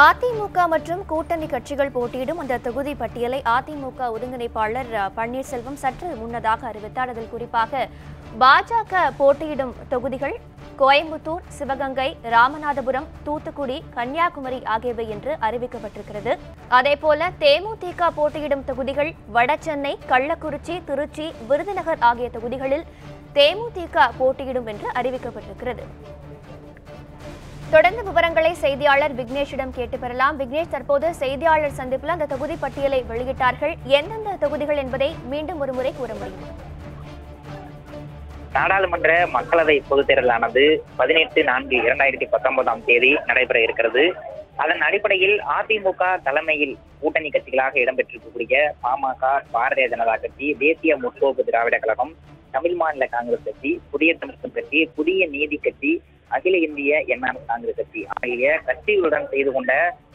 அதிமுக மற்றும் கூட்டணி கட்சிகள் போட்டியிடும் அந்த தொகுதி பட்டியலை அதிமுக ஒருங்கிணைப்பாளர் பன்னீர்செல்வம் சற்று முன்னதாக அறிவித்தார். அதில் குறிப்பாக பாஜக போட்டியிடும் தொகுதிகள் கோயம்புத்தூர் சிவகங்கை ராமநாதபுரம் தூத்துக்குடி கன்னியாகுமரி ஆகியவை என்று அறிவிக்கப்பட்டிருக்கிறது. அதேபோல தேமுதிக போட்டியிடும் தொகுதிகள் வடசென்னை கள்ளக்குறிச்சி திருச்சி விருதுநகர் ஆகிய தொகுதிகளில் தேமுதிக போட்டியிடும் என்று அறிவிக்கப்பட்டிருக்கிறது. தொடர்ந்து விவரங்களை செய்தியாளர் விக்னேஷிடம் கேட்டு பெறலாம். விக்னேஷ் தற்போது செய்தியாளர் சந்திப்பில் அந்த தொகுதி பட்டியலை வெளியிட்டார்கள். எந்தெந்த தொகுதிகள் என்பதை மீண்டும் ஒருமுறை கூற முடியும். நாடாளுமன்ற மக்களவை பொதுத் தேர்தலானது பதினெட்டு நான்கு இரண்டாயிரத்தி பத்தொன்பதாம் தேதி நடைபெற இருக்கிறது. அதன் அடிப்படையில் அதிமுக தலைமையில் கூட்டணி கட்சிகளாக இடம்பெற்றிருக்கக்கூடிய பாமக பாரதிய ஜனதா கட்சி தேசிய முற்போக்கு திராவிட கழகம் தமிழ் மாநில காங்கிரஸ் கட்சி புதிய தமிழகம் கட்சி புதிய நீதி கட்சி அகில இந்திய என்ஆர் காங்கிரஸ் கட்சி ஆகிய கட்சிகளுடன் செய்து கொண்ட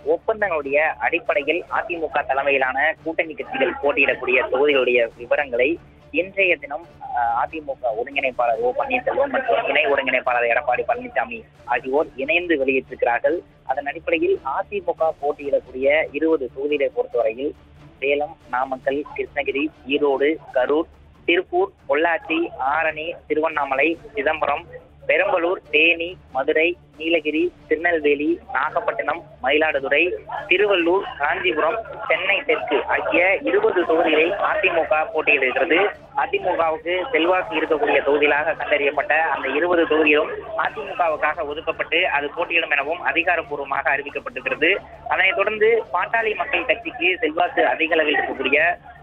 ஒப்பந்தங்களுடைய அடிப்படையில் அதிமுக தலைமையிலான கூட்டணி கட்சிகள் போட்டியிடக்கூடிய தொகுதிகளுடைய விவரங்களை இன்றைய தினம் அஹ், அதிமுக ஒருங்கிணைப்பாளர் ஓ பன்னீர்செல்வம் மற்றும் இணை ஒருங்கிணைப்பாளர் எடப்பாடி பழனிசாமி ஆகியோர் இணைந்து வெளியிட்டிருக்கிறார்கள். அதன் அடிப்படையில் அதிமுக போட்டியிடக்கூடிய இருபது தொகுதிகளை பொறுத்தவரையில் சேலம் நாமக்கல் கிருஷ்ணகிரி ஈரோடு கரூர் திருப்பூர் பொள்ளாச்சி ஆரணி திருவண்ணாமலை சிதம்பரம் பெரம்பலூர் தேனி மதுரை நீலகிரி திருநெல்வேலி நாகப்பட்டினம் மயிலாடுதுறை திருவள்ளூர் காஞ்சிபுரம் சென்னை தெற்கு ஆகிய இருபது தொகுதிகளில் அதிமுக போட்டியிடுகிறது. அதிமுகவுக்கு செல்வாக்கு இருக்கக்கூடிய தொகுதிகளாக கண்டறியப்பட்ட அந்த இருபது தொகுதிகளும் அதிமுகவுக்காக ஒதுக்கப்பட்டு அது போட்டியிடும் எனவும் அதிகாரப்பூர்வமாக அறிவிக்கப்பட்டிருக்கிறது. அதனைத் தொடர்ந்து பாட்டாளி மக்கள் கட்சிக்கு செல்வாக்கு அதிக அளவில் இருக்கக்கூடிய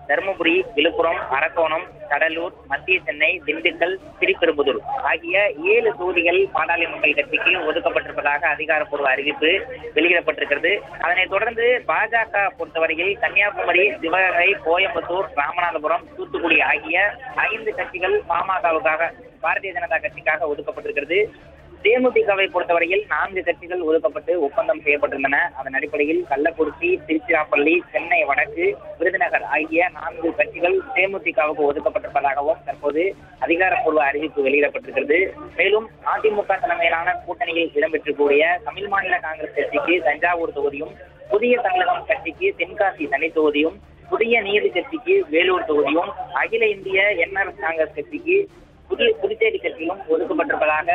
தருமபுரி விழுப்புரம் அரக்கோணம் கடலூர் மத்திய சென்னை திண்டுக்கல் திருப்பெரும்புதூர் ஆகிய ஏழு தொகுதிகள் பாண்டாளி மக்கள் கட்சிக்கு ஒதுக்கப்பட்டிருப்பதாக அதிகாரப்பூர்வ அறிவிப்பு வெளியிடப்பட்டிருக்கிறது. அதனைத் தொடர்ந்து பாஜக பொறுத்தவரையில் கன்னியாகுமரி சிவகங்கை கோயம்புத்தூர் ராமநாதபுரம் தூத்துக்குடி ஆகிய ஐந்து கட்சிகள் பாமகவுக்காக பாரதிய ஜனதா கட்சிக்காக ஒதுக்கப்பட்டிருக்கிறது. தேமுதிகவை பொறுத்தவரையில் நான்கு கட்சிகள் ஒதுக்கப்பட்டு ஒப்பந்தம் செய்யப்பட்டிருந்தன. அதன் அடிப்படையில் கள்ளக்குறிச்சி திருச்சிராப்பள்ளி சென்னை வடக்கு விருதுநகர் ஆகிய நான்கு கட்சிகள் தேமுதிகவுக்கு ஒதுக்கப்பட்டிருப்பதாகவும் தற்போது அதிகாரப்பூர்வ அறிவிப்பு வெளியிடப்பட்டிருக்கிறது. மேலும் அதிமுக தலைமையிலான கூட்டணியில் இடம்பெற்றிருக்கக்கூடிய தமிழ் மாநில காங்கிரஸ் கட்சிக்கு தஞ்சாவூர் தொகுதியும் புதிய தமிழகம் கட்சிக்கு தென்காசி தனி தொகுதியும் புதிய நீதி கட்சிக்கு வேலூர் தொகுதியும் அகில இந்திய என்ஆர் காங்கிரஸ் கட்சிக்கு புதிய புதுச்சேரி கட்சியிலும் ஒதுக்கப்பட்டிருப்பதாக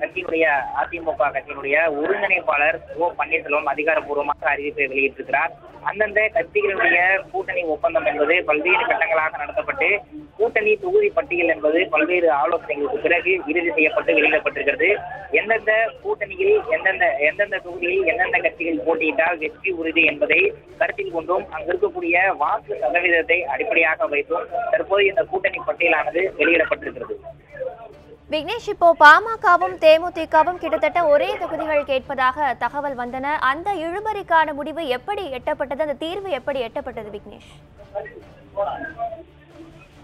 கட்சியினுடைய அதிமுக கட்சியினுடைய ஒருங்கிணைப்பாளர் ஓ பன்னீர்செல்வம் அதிகாரப்பூர்வமாக அறிவிப்பை வெளியிட்டிருக்கிறார். அந்தந்த கட்சிகளுடைய கூட்டணி ஒப்பந்தம் என்பது பல்வேறு கட்டங்களாக நடத்தப்பட்டு கூட்டணி தொகுதி பட்டியல் என்பது பல்வேறு ஆலோசனைகளுக்கு பிறகு இறுதி செய்யப்பட்டு வெளியிடப்பட்டிருக்கிறது. எந்தெந்த கூட்டணியில் எந்தெந்த எந்தெந்த தொகுதியில் எந்தெந்த கட்சிகள் போட்டியிட்டால் வெற்றி உறுதி என்பதை கருத்தில் கொண்டும் அங்கு இருக்கக்கூடிய வாக்கு சதவீதத்தை அடிப்படையாக வைத்தும் தற்போது இந்த கூட்டணி பட்டியலானது வெளியிடப்பட்டிருக்கிறது. விக்னேஷ் இப்போ பாமகவும் தேமுதிகவும் கிட்டத்தட்ட ஒரே தொகுதிகள் கேட்பதாக தகவல் வந்தன. அந்த இழுபறிக்கான முடிவு எப்படி எட்டப்பட்டது? அந்த தீர்வு எப்படி எட்டப்பட்டது விக்னேஷ்?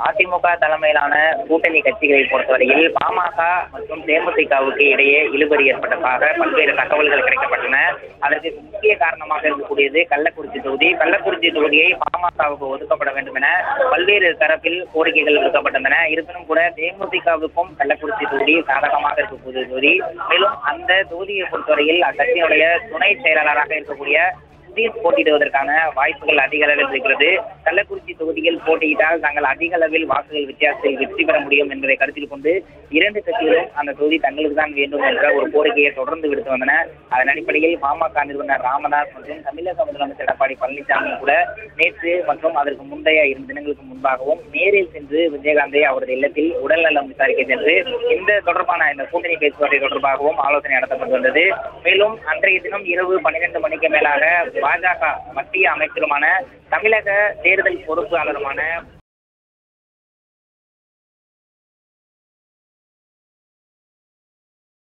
அதிமுக தலைமையிலான கூட்டணி கட்சிகளை பொறுத்தவரையில் பாமக மற்றும் தேமுதிகவுக்கு இடையே இழுபறி ஏற்பட்டதாக பல்வேறு தகவல்கள் கிடைக்கப்பட்டன. அதற்கு முக்கிய காரணமாக இருக்கக்கூடியது கள்ளக்குறிச்சி தொகுதி. கள்ளக்குறிச்சி தொகுதியை பாமகவுக்கு ஒதுக்கப்பட வேண்டும் என பல்வேறு தரப்பில் கோரிக்கைகள் விடுக்கப்பட்டிருந்தன. இருப்பினும் கூட தேமுதிகவுக்கும் கள்ளக்குறிச்சி தொகுதி சாதகமாக இருக்கக்கூடிய தொகுதி. மேலும் அந்த தொகுதியை பொறுத்தவரையில் அக்கட்சியினுடைய துணை செயலாளராக இருக்கக்கூடிய சுதீஷ் போட்டியிடுவதற்கான வாய்ப்புகள் அதிக அளவில் இருக்கிறது. கள்ளக்குறிச்சி தொகுதியில் போட்டியிட்டால் தாங்கள் அதிக அளவில் வாக்குகள் வித்தியாசத்தில் வெற்றி பெற முடியும் என்பதை கருத்தில் கொண்டு இரண்டு கட்சிகளும் அந்த தொகுதி தங்களுக்கு தான் வேண்டும் என்ற ஒரு கோரிக்கையை தொடர்ந்து விடுத்து வந்தன. அதன் அடிப்படையில் பாமக நிறுவனர் ராமதாஸ் மற்றும் தமிழக முதலமைச்சர் எடப்பாடி பழனிசாமி கூட நேற்று மற்றும் அதற்கு முந்தைய இரண்டு தினங்களுக்கு முன்பாகவும் நேரில் சென்று விஜயகாந்தை அவரது இல்லத்தில் உடல்நலம் விசாரிக்க சென்று இந்த தொடர்பான இந்த கூட்டணி பேச்சுவார்த்தை தொடர்பாகவும் ஆலோசனை நடத்தப்பட்டு வந்தது. மேலும் அன்றைய தினம் இரவு பன்னிரண்டு மணிக்கு மேலாக பாஜக மத்திய அமைச்சருமான தமிழக தேர்தல் பொறுப்பாளருமான